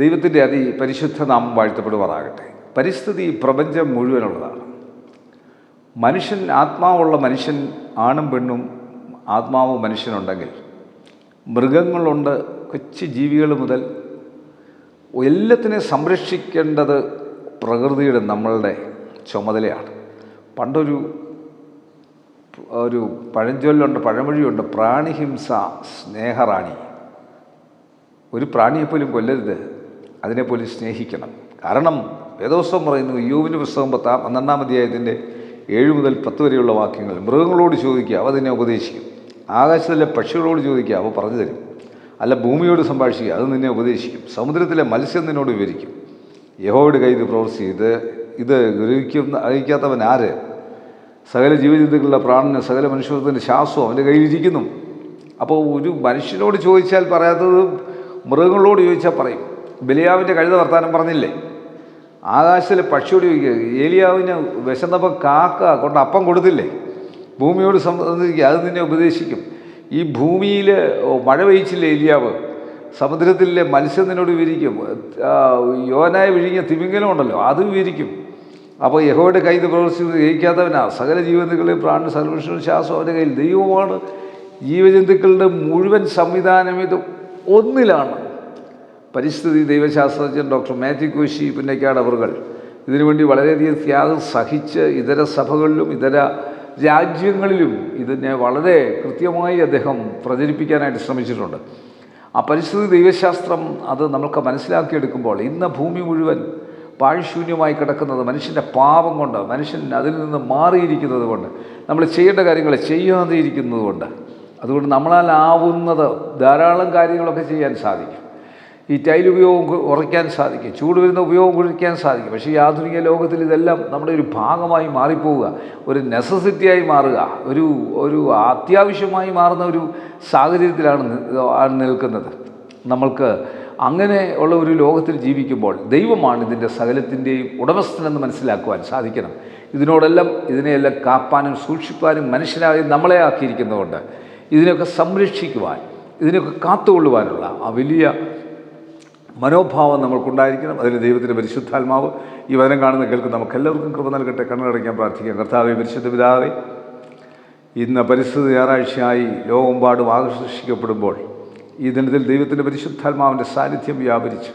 ദൈവത്തിന്റെ അതി പരിശുദ്ധ നാമം വാഴ്ത്തപ്പെടുവാറാകട്ടെ പരിസ്ഥിതി പ്രപഞ്ചം മുഴുവനുള്ളതാണ്. മനുഷ്യൻ ആത്മാവുള്ള മനുഷ്യൻ ആണും പെണ്ണും ആത്മാവ് മനുഷ്യനുണ്ടെങ്കിൽ മൃഗങ്ങളുണ്ട് കൊച്ചു ജീവികൾ മുതൽ എല്ലാത്തിനെ സംരക്ഷിക്കേണ്ടത് പ്രകൃതിയുടെ നമ്മളുടെ ചുമതലയാണ്. പണ്ടൊരു ഒരു പഴഞ്ചൊല്ലുണ്ട് പഴമൊഴിയുണ്ട് പ്രാണിഹിംസ സ്നേഹറാണി. ഒരു പ്രാണിയെപ്പോലും കൊല്ലരുത്. അതിനെപ്പോലും സ്നേഹിക്കണം. കാരണം വേദോത്സവം പറയുന്നു യൂവിന്റെ പുസ്തകം പത്താം പന്ത്രണ്ടാം അധ്യായത്തിന്റെ ഏഴ് മുതൽ പത്ത് വരെയുള്ള വാക്യങ്ങൾ. മൃഗങ്ങളോട് ചോദിക്കുക അവ അതിനെ ഉപദേശിക്കും. ആകാശത്തിലെ പക്ഷികളോട് ചോദിക്കുക അവ പറഞ്ഞു തരും. അല്ല ഭൂമിയോട് സംഭാഷിക്കുക അത് നിന്നെ ഉപദേശിക്കും. സമുദ്രത്തിലെ മത്സ്യം നിന്നോട് വിവരിക്കും. യഹോയുടെ കയ്യിൽ പ്രവർത്തി ഇത് ഇത് ഗ്രഹിക്കുന്ന അറിയിക്കാത്തവൻ ആര്? സകല ജീവജന്തുക്കളുടെ പ്രാണന് സകല മനുഷ്യത്വത്തിന്റെ ശ്വാസവും അവന്റെ കയ്യിലിരിക്കുന്നു അപ്പോൾ ഒരു മനുഷ്യനോട് ചോദിച്ചാൽ പറയാത്തത് മൃഗങ്ങളോട് ചോദിച്ചാൽ പറയും. ബലിയാവിന്റെ കഴുത വർത്താനം പറഞ്ഞില്ലേ? ആകാശത്തിൽ പക്ഷിയോട് ചോദിക്കുക ഏലിയാവിന് വിശന്നപ്പോൾ കാക്ക കൊണ്ട് അപ്പം കൊടുത്തില്ലേ? ഭൂമിയോട് സംബന്ധിക്കുക അത് നിന്നെ ഉപദേശിക്കും. ഈ ഭൂമിയിൽ മഴ പെയ്ച്ചില്ലേ ഏലിയാവ്? സമുദ്രത്തിലെ മത്സ്യം നിന്നോട് വിരിക്കും യോനായ വിഴിഞ്ഞ തിമിംഗലം ഉണ്ടല്ലോ അത് വിരിക്കും അപ്പോൾ യഹോയുടെ കയ്യിൽ പ്രവർത്തിച്ചത് ജയിക്കാത്തവനാ സകല ജീവജന്തുക്കളെയും പ്രാണ സർവക്ഷണ ശ്വാസം അവന്റെ കയ്യിൽ ദൈവമാണ് ജീവജന്തുക്കളുടെ മുഴുവൻ സംവിധാനം ഇത് ഒന്നിലാണ്. പരിസ്ഥിതി ദൈവശാസ്ത്രജ്ഞൻ ഡോക്ടർ മാത്യു കോശി പിന്നെക്കാട് അവറുകൾ. ഇതിനുവേണ്ടി വളരെയധികം ത്യാഗം സഹിച്ച് ഇതര സഭകളിലും ഇതര രാജ്യങ്ങളിലും ഇതിനെ വളരെ കൃത്യമായി അദ്ദേഹം പ്രചരിപ്പിക്കാനായിട്ട് ശ്രമിച്ചിട്ടുണ്ട്. ആ പരിസ്ഥിതി ദൈവശാസ്ത്രം അത് നമുക്ക് മനസ്സിലാക്കിയെടുക്കുമ്പോൾ ഇന്ന് ഭൂമി മുഴുവൻ പാഴ്ശൂന്യമായി കിടക്കുന്നത് മനുഷ്യന്റെ പാപം കൊണ്ട് മനുഷ്യൻ അതിൽ നിന്ന് മാറിയിരിക്കുന്നത് കൊണ്ട് നമ്മൾ ചെയ്യേണ്ട കാര്യങ്ങൾ ചെയ്യാതെ ഇരിക്കുന്നത് കൊണ്ട്. അതുകൊണ്ട് നമ്മളാലാവുന്നത് ധാരാളം കാര്യങ്ങളൊക്കെ ചെയ്യാൻ സാധിക്കും. ഈ ടൈൽ ഉപയോഗം കുറയ്ക്കാൻ സാധിക്കും ചൂട് വരുന്ന ഉപയോഗം കുറയ്ക്കാൻ സാധിക്കും. പക്ഷേ ഈ ആധുനിക ലോകത്തിൽ ഇതെല്ലാം നമ്മുടെ ഒരു ഭാഗമായി മാറിപ്പോവുക ഒരു നെസസിറ്റിയായി മാറുക ഒരു ഒരു അത്യാവശ്യമായി മാറുന്ന ഒരു സാഹചര്യത്തിലാണ് നിൽക്കുന്നത്. നമ്മൾക്ക് അങ്ങനെ ഉള്ള ഒരു ലോകത്തിൽ ജീവിക്കുമ്പോൾ ദൈവമാണ് ഇതിന്റെ സകലത്തിന്റെയും ഉടമസ്ഥനെന്ന് മനസ്സിലാക്കുവാൻ സാധിക്കണം. ഇതിനോടെല്ലാം ഇതിനെയെല്ലാം കാപ്പാനും സൂക്ഷിപ്പാനും മനുഷ്യനായി നമ്മളെ ആക്കിയിരിക്കുന്നതുകൊണ്ട് ഇതിനെയൊക്കെ സംരക്ഷിക്കുവാൻ ഇതിനൊക്കെ കാത്തുകൊള്ളുവാനുള്ള ആ വലിയ മനോഭാവം നമ്മൾക്കുണ്ടായിരിക്കണം അതിൽ ദൈവത്തിന്റെ പരിശുദ്ധാത്മാവ് ഈ വചനം കാണുന്ന കേൾക്കുന്ന നമുക്ക് എല്ലാവർക്കും കൃപ നൽകട്ടെ കണ്ണടയ്ക്കാൻ പ്രാർത്ഥിക്കാം. കർത്താവെ പരിശുദ്ധ പിതാവെ ഇന്ന് പരിസ്ഥിതി ഞായറാഴ്ചയായി ലോകമെമ്പാടും ആകർഷിക്കപ്പെടുമ്പോൾ ഈ ദിനത്തിൽ ദൈവത്തിന്റെ പരിശുദ്ധാത്മാവിന്റെ സാന്നിധ്യം വ്യാപരിച്ച്.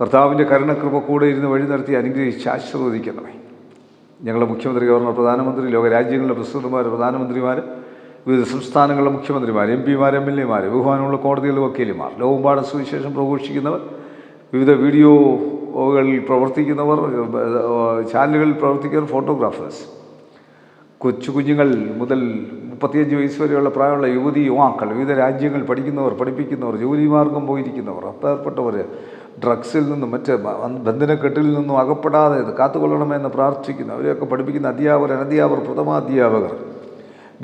കർത്താവിന്റെ കരുണകൃപ കൂടെ ഇരുന്ന് വഴി നടത്തി അനുഗ്രഹിച്ച് ആശീർവദിക്കണമേ. ഞങ്ങളുടെ മുഖ്യമന്ത്രി ഗവർണർ പ്രധാനമന്ത്രി ലോകരാജ്യങ്ങളിലെ പ്രസിഡന്റുമാർ പ്രധാനമന്ത്രിമാർ വിവിധ സംസ്ഥാനങ്ങളിലെ മുഖ്യമന്ത്രിമാർ എം പിമാർ എം എൽ എമാർ ബഹുമാനമുള്ള കോടതികളിലെ വക്കീലുമാർ ലോകമ്പാടം സുവിശേഷം പ്രഘോഷിക്കുന്നവർ വിവിധ വീഡിയോകളിൽ പ്രവർത്തിക്കുന്നവർ ചാനലുകളിൽ പ്രവർത്തിക്കുന്നവർ ഫോട്ടോഗ്രാഫേഴ്സ്. കൊച്ചു കുഞ്ഞുങ്ങൾ മുതൽ മുപ്പത്തിയഞ്ച് വയസ്സ് വരെയുള്ള പ്രായമുള്ള യുവതി യുവാക്കൾ വിവിധ രാജ്യങ്ങൾ പഠിക്കുന്നവർ പഠിപ്പിക്കുന്നവർ ജോലി മാർഗം പോയിരിക്കുന്നവർ അപ്പേർപ്പെട്ടവർ ഡ്രഗ്സിൽ നിന്നും മറ്റ് ബന്ധനക്കെട്ടിൽ നിന്നും അകപ്പെടാതെ കാത്തുകൊള്ളണമെന്ന് പ്രാർത്ഥിക്കുന്നു അവരെയൊക്കെ പഠിപ്പിക്കുന്ന അധ്യാപകർ അനധ്യാപകർ പ്രഥമാധ്യാപകർ.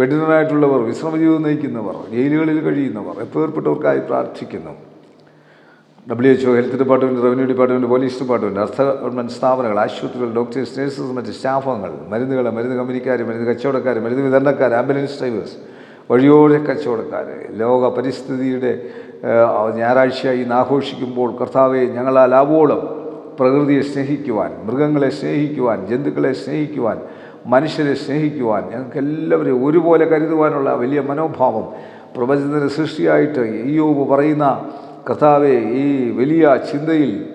ബെഡിനായിട്ടുള്ളവർ വിശ്രമജീവിതം നയിക്കുന്നവർ ജയിലുകളിൽ കഴിയുന്നവർ എപ്പേർപ്പെട്ടവർക്കായി പ്രാർത്ഥിക്കുന്നു? W H O health department revenue department police department അർത്ഥ ഗവൺമെന്റ് സ്ഥാപനങ്ങൾ ആശുപത്രികൾ ഡോക്ടേഴ്സ് നേഴ്സസ് മറ്റ് സ്റ്റാഫുകൾ മരുന്നുകൾ മരുന്ന് കമ്പനിക്കാർ മരുന്ന് കച്ചവടക്കാർ മരുന്ന് വിതരണക്കാർ ആംബുലൻസ് ഡ്രൈവേഴ്സ് വഴിയോടെ കച്ചവടക്കാർ ലോക പരിസ്ഥിതിയുടെ ഞായറാഴ്ചയായി ആഘോഷിക്കുമ്പോൾ കർത്താവെ ഞങ്ങളാൽ ലാഭോളം പ്രകൃതിയെ സ്നേഹിക്കുവാൻ മൃഗങ്ങളെ സ്നേഹിക്കുവാൻ ജന്തുക്കളെ സ്നേഹിക്കുവാൻ മനുഷ്യരെ സ്നേഹിക്കുവാൻ ഞങ്ങൾക്ക് എല്ലാവരെയും ഒരുപോലെ കരുതുവാനുള്ള വലിയ മനോഭാവം പ്രപഞ്ചത്തിന്റെ സൃഷ്ടിയായിട്ട് ഈയോബ് പറയുന്ന കർത്താവെ ഈ വലിയ ചിന്തയിൽ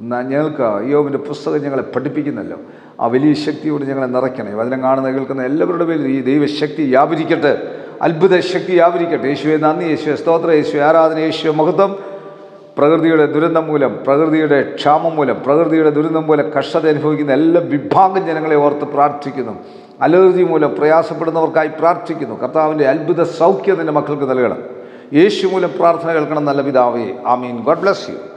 ഞങ്ങൾക്ക് യോബിന്റെ പുസ്തകം ഞങ്ങളെ പഠിപ്പിക്കുന്നല്ലോ. ആ വലിയ ശക്തിയോട് ഞങ്ങളെ നിറയ്ക്കണേ വചനം കാണുന്ന കേൾക്കുന്ന എല്ലാവരുടെ പേരിൽ ഈ ദൈവശക്തി വ്യാപരിക്കട്ടെ. അത്ഭുത ശക്തി വ്യാപരിക്കട്ടെ. യേശുവെ നന്ദി. യേശുവെ സ്തോത്ര. യേശുവെ ആരാധന. യേശുവെ മഹത്വം. പ്രകൃതിയുടെ ദുരന്തം മൂലം പ്രകൃതിയുടെ ക്ഷാമം മൂലം പ്രകൃതിയുടെ ദുരന്തം മൂലം കഷ്ടത അനുഭവിക്കുന്ന എല്ലാ വിഭാഗം ജനങ്ങളെ ഓർത്ത് പ്രാർത്ഥിക്കുന്നു. അലർജി മൂലം പ്രയാസപ്പെടുന്നവർക്കായി പ്രാർത്ഥിക്കുന്നു. കർത്താവിന്റെ അത്ഭുത സൗഖ്യം നിന്റെ മക്കൾക്ക് നൽകണം. യേശു മൂലം പ്രാർത്ഥന കേൾക്കണം നല്ല പിതാവേ. ആമീൻ. God bless you.